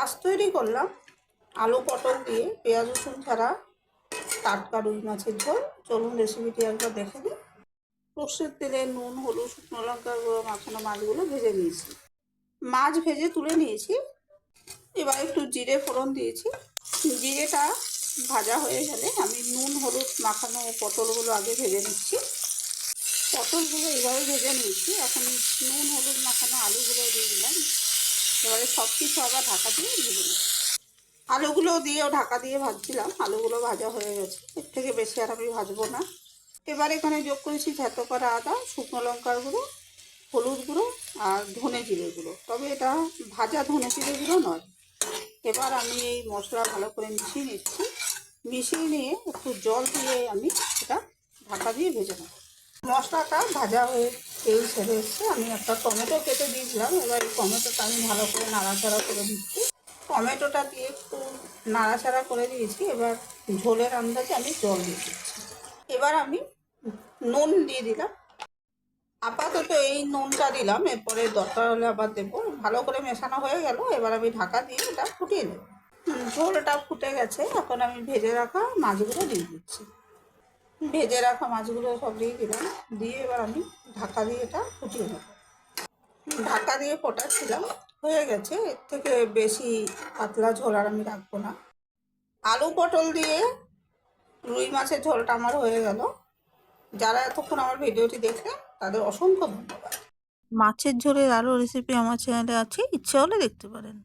আজ তৈরি করলাম, আলু, পটল দিয়ে, পেঁয়াজ, রসুন ছাড়া টাটকা রুই মাছের ঝোল। চলুন রেসিপিটি একবার দেখে নিই। সর্ষের তেলে নুন, হলুদ, শুকনো লঙ্কা গুঁড়ো, মাখানো মাছগুলো ভেজে নিয়েছি। মাছ ভেজে তুলে নিয়েছি। এবার একটু জিরে ফোড়ন দিয়েছি। জিরেটা ভাজা হয়ে গেলে আমি নুন, হলুদ, মাখানো পটলগুলো আগে ভেজে নিচ্ছি। পটলগুলো এইভাবে ভেজে নিয়েছি। এখন নুন, হলুদ, মাখানো আলুগুলো দিয়ে দিলাম। এবারে সব কিছু আবার ঢাকা দিয়ে ভেজে নিচ্ছি আলুগুলো দিয়েও ঢাকা দিয়ে ভাজছিলাম। আলুগুলো ভাজা হয়ে গেছে। এর থেকে বেশি আর আমি ভাজবো না। এবার এখানে যোগ করেছি থেতো করা আদা, শুকনো লঙ্কার গুঁড়ো, হলুদ গুঁড়ো আর ধনে জিরে গুঁড়ো। তবে এটা ভাজা ধনে জিরে গুঁড়ো নয়। এবার আমি এই মশলা ভালো করে মিশিয়ে নিচ্ছি। মিশিয়ে নিয়ে একটু জল দিয়ে আমি এটা ঢাকা দিয়ে ভেজে নেব। মশলাটা ভাজা হয়ে তেল ছেড়ে এসছে। আমি একটা টমেটো কেটে দিয়েছিলাম। এবার এই টমেটোটা আমি ভালো করে নাড়াচাড়া করে দিচ্ছি টমেটোটা দিয়ে একটু নাড়াচাড়া করে দিয়েছি। এবার ঝোলের আন্দাজে আমি জল দিয়ে দিচ্ছি। এবার আমি নুন দিয়ে দিলাম। আপাতত এই নুনটা দিলাম। এরপরে দরকার হলে আবার দেবো। ভালো করে মেশানো হয়ে গেল। এবার আমি ঢাকা দিয়ে এটা ফুটিয়ে নেব। ঝোলটা ফুটে গেছে। এখন আমি ভেজে রাখা মাছগুলো দিয়ে দিচ্ছি। ভেজে রাখা মাছগুলো সব দিয়ে দিলাম। দিয়ে এবার আমি ঢাকা দিয়ে এটা ফুটিয়ে নেব। ঢাকা দিয়ে ফোটাচ্ছিলাম হয়ে গেছে, এর থেকে বেশি পাতলা ঝোল আর আমি রাখব না। আলু পটল দিয়ে রুই মাছের ঝোলটা আমার হয়ে গেল। যারা এতক্ষণ আমার ভিডিওটি দেখলেন তাদের অসংখ্য ধন্যবাদ। মাছের ঝোলের আরও রেসিপি আমার চ্যানেলে আছে, ইচ্ছে হলে দেখতে পারেন।